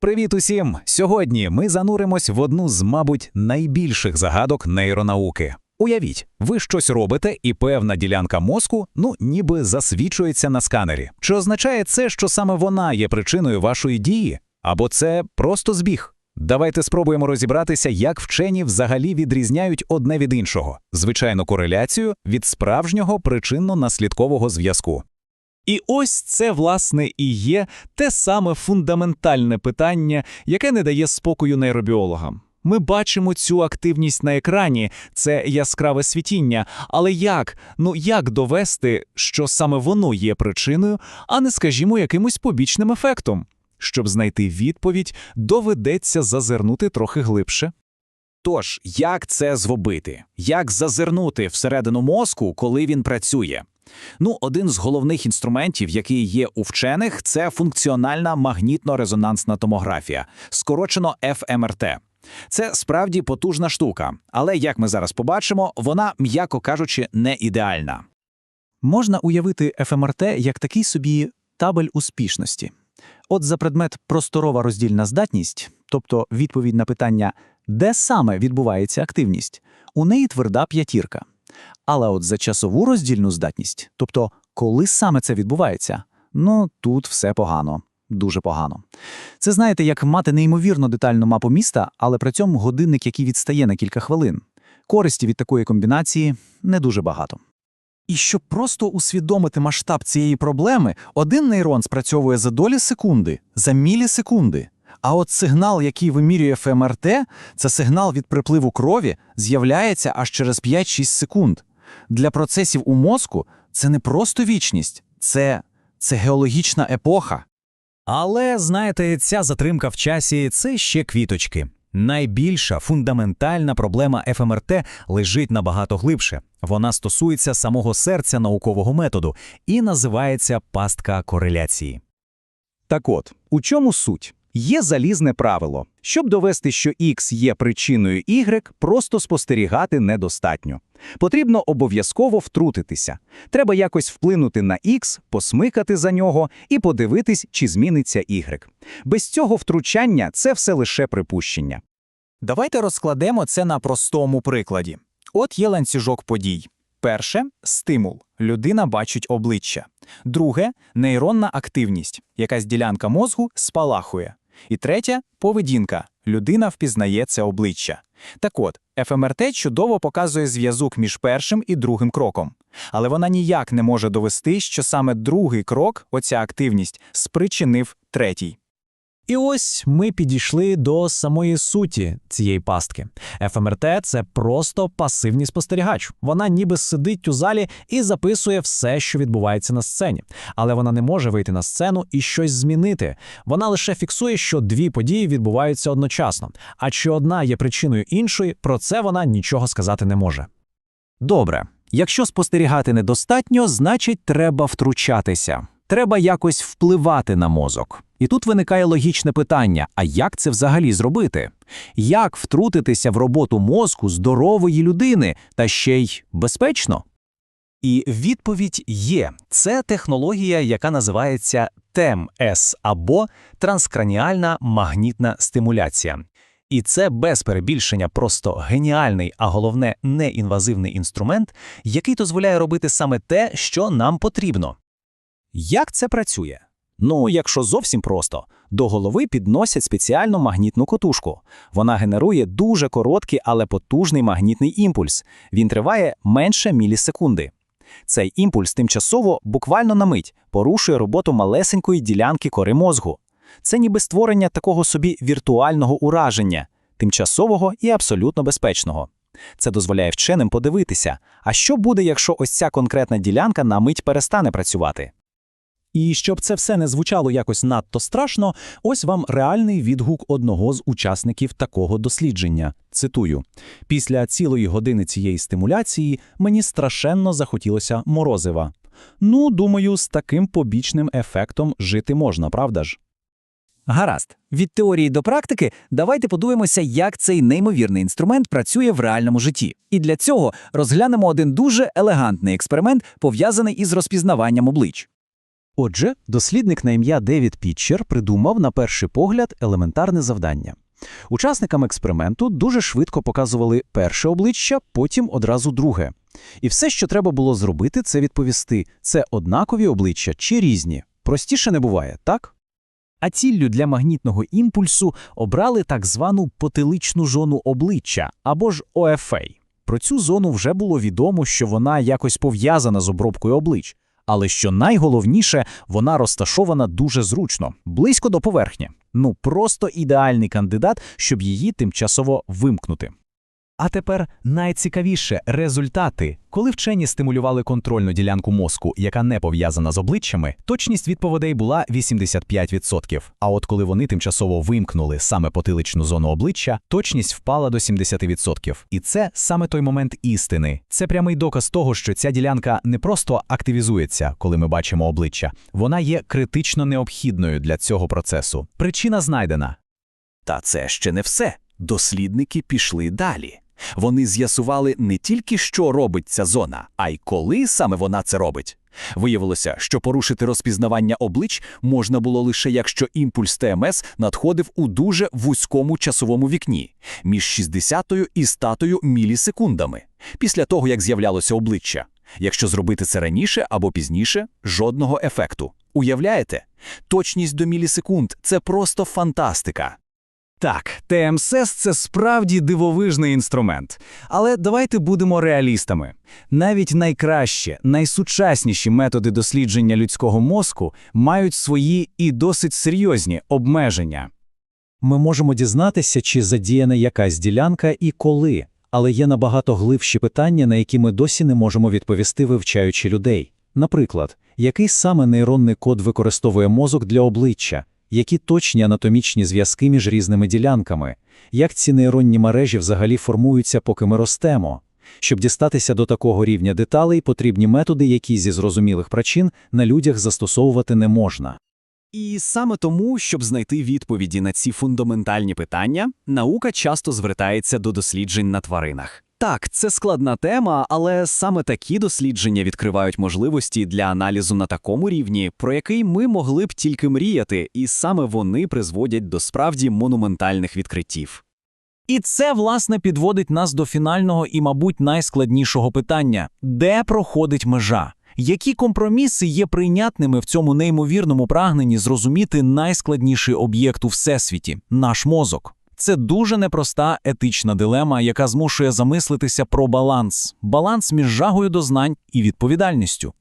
Привіт усім! Сьогодні ми зануримось в одну з, мабуть, найбільших загадок нейронауки. Уявіть, ви щось робите, і певна ділянка мозку, ну, ніби засвічується на сканері. Чи означає це, що саме вона є причиною вашої дії? Або це просто збіг? Давайте спробуємо розібратися, як вчені взагалі відрізняють одне від іншого звичайну кореляцію від справжнього причинно-наслідкового зв'язку. І ось це, власне, і є те саме фундаментальне питання, яке не дає спокою нейробіологам. Ми бачимо цю активність на екрані, це яскраве світіння. Але як? Ну як довести, що саме воно є причиною, а не, скажімо, якимось побічним ефектом? Щоб знайти відповідь, доведеться зазирнути трохи глибше. Тож, як це зробити? Як зазирнути всередину мозку, коли він працює? Ну, один з головних інструментів, який є у вчених, це функціональна магнітно-резонансна томографія, скорочено ФМРТ. Це справді потужна штука, але як ми зараз побачимо, вона, м'яко кажучи, не ідеальна. Можна уявити ФМРТ як такий собі табель успішності. От за предмет просторова роздільна здатність, тобто відповідь на питання, де саме відбувається активність, у неї тверда п'ятірка. Але от за часову роздільну здатність, тобто коли саме це відбувається, ну тут все погано, дуже погано. Це знаєте, як мати неймовірно детальну мапу міста, але при цьому годинник, який відстає на кілька хвилин. Користі від такої комбінації не дуже багато. І щоб просто усвідомити масштаб цієї проблеми, один нейрон спрацьовує за долі секунди, за мілісекунди. А от сигнал, який вимірює ФМРТ, це сигнал від припливу крові, з'являється аж через 5-6 секунд. Для процесів у мозку це не просто вічність, це, це геологічна епоха. Але знаєте, ця затримка в часі це ще квіточки. Найбільша фундаментальна проблема ФМРТ лежить набагато глибше. Вона стосується самого серця наукового методу і називається пастка кореляції. Так от, у чому суть? Є залізне правило. Щоб довести, що X є причиною Y, просто спостерігати недостатньо. Потрібно обов'язково втрутитися. Треба якось вплинути на X, посмикати за нього і подивитись, чи зміниться Y. Без цього втручання це все лише припущення. Давайте розкладемо це на простому прикладі. От є ланцюжок подій. Перше стимул. Людина бачить обличчя. Друге нейронна активність. Якась ділянка мозку спалахує. І третє поведінка. Людина впізнає це обличчя. Так от, ФМРТ чудово показує зв'язок між першим і другим кроком. Але вона ніяк не може довести, що саме другий крок, оця активність, спричинив третій. І ось ми підійшли до самої суті цієї пастки. ФМРТ – це просто пасивний спостерігач. Вона ніби сидить у залі і записує все, що відбувається на сцені. Але вона не може вийти на сцену і щось змінити. Вона лише фіксує, що дві події відбуваються одночасно. А чи одна є причиною іншої, про це вона нічого сказати не може. Добре, якщо спостерігати недостатньо, значить треба втручатися. Треба якось впливати на мозок. І тут виникає логічне питання: а як це взагалі зробити? Як втрутитися в роботу мозку здорової людини та ще й безпечно? І відповідь є. Це технологія, яка називається ТЕМС або транскраніальна магнітна стимуляція. І це без перебільшення просто геніальний, а головне неінвазивний інструмент, який дозволяє робити саме те, що нам потрібно. Як це працює? Ну, якщо зовсім просто, до голови підносять спеціальну магнітну котушку. Вона генерує дуже короткий, але потужний магнітний імпульс. Він триває менше мілісекунди. Цей імпульс тимчасово, буквально на мить, порушує роботу малесенької ділянки кори мозгу. Це ніби створення такого собі віртуального ураження, тимчасового і абсолютно безпечного. Це дозволяє вченим подивитися, а що буде, якщо ось ця конкретна ділянка на мить перестане працювати. І щоб це все не звучало якось надто страшно, ось вам реальний відгук одного з учасників такого дослідження. Цитую: після цілої години цієї стимуляції мені страшенно захотілося морозива. Ну, думаю, з таким побічним ефектом жити можна, правда ж? Гаразд, від теорії до практики давайте подивимося, як цей неймовірний інструмент працює в реальному житті. І для цього розглянемо один дуже елегантний експеримент, пов'язаний із розпізнаванням облич. Отже, дослідник на ім'я Девід Пітчер придумав на перший погляд елементарне завдання. Учасникам експерименту дуже швидко показували перше обличчя, потім одразу друге. І все, що треба було зробити, це відповісти, це однакові обличчя чи різні. Простіше не буває, так? А ціллю для магнітного імпульсу обрали так звану потиличну зону обличчя або ж ОФА. Про цю зону вже було відомо, що вона якось пов'язана з обробкою облич. Але що найголовніше, вона розташована дуже зручно, близько до поверхні. Ну, просто ідеальний кандидат, щоб її тимчасово вимкнути. А тепер найцікавіше результати. Коли вчені стимулювали контрольну ділянку мозку, яка не пов'язана з обличчями, точність відповідей була 85%. А от коли вони тимчасово вимкнули саме потиличну зону обличчя, точність впала до 70%. І це саме той момент істини. Це прямий доказ того, що ця ділянка не просто активізується, коли ми бачимо обличчя, вона є критично необхідною для цього процесу. Причина знайдена. Та це ще не все. Дослідники пішли далі. Вони з'ясували не тільки, що робить ця зона, а й коли саме вона це робить. Виявилося, що порушити розпізнавання облич можна було лише якщо імпульс ТМС надходив у дуже вузькому часовому вікні між 60 і 100 мілісекундами після того, як з'являлося обличчя. Якщо зробити це раніше або пізніше, жодного ефекту. Уявляєте? Точність до мілісекунд це просто фантастика. Так, ТМСС – це справді дивовижний інструмент. Але давайте будемо реалістами. Навіть найкращі, найсучасніші методи дослідження людського мозку мають свої і досить серйозні обмеження. Ми можемо дізнатися, чи задіяна якась ділянка і коли, але є набагато глибші питання, на які ми досі не можемо відповісти, вивчаючи людей. Наприклад, який саме нейронний код використовує мозок для обличчя, які точні анатомічні зв'язки між різними ділянками, як ці нейронні мережі взагалі формуються, поки ми ростемо. Щоб дістатися до такого рівня деталей, потрібні методи, які зі зрозумілих причин на людях застосовувати не можна. І саме тому, щоб знайти відповіді на ці фундаментальні питання, наука часто звертається до досліджень на тваринах. Так, це складна тема, але саме такі дослідження відкривають можливості для аналізу на такому рівні, про який ми могли б тільки мріяти, і саме вони призводять до справді монументальних відкриттів. І це, власне, підводить нас до фінального і, мабуть, найскладнішого питання: де проходить межа? Які компроміси є прийнятними в цьому неймовірному прагненні зрозуміти найскладніший об'єкт у всесвіті наш мозок? Це дуже непроста етична дилема, яка змушує замислитися про баланс, баланс між жагою до знань і відповідальністю.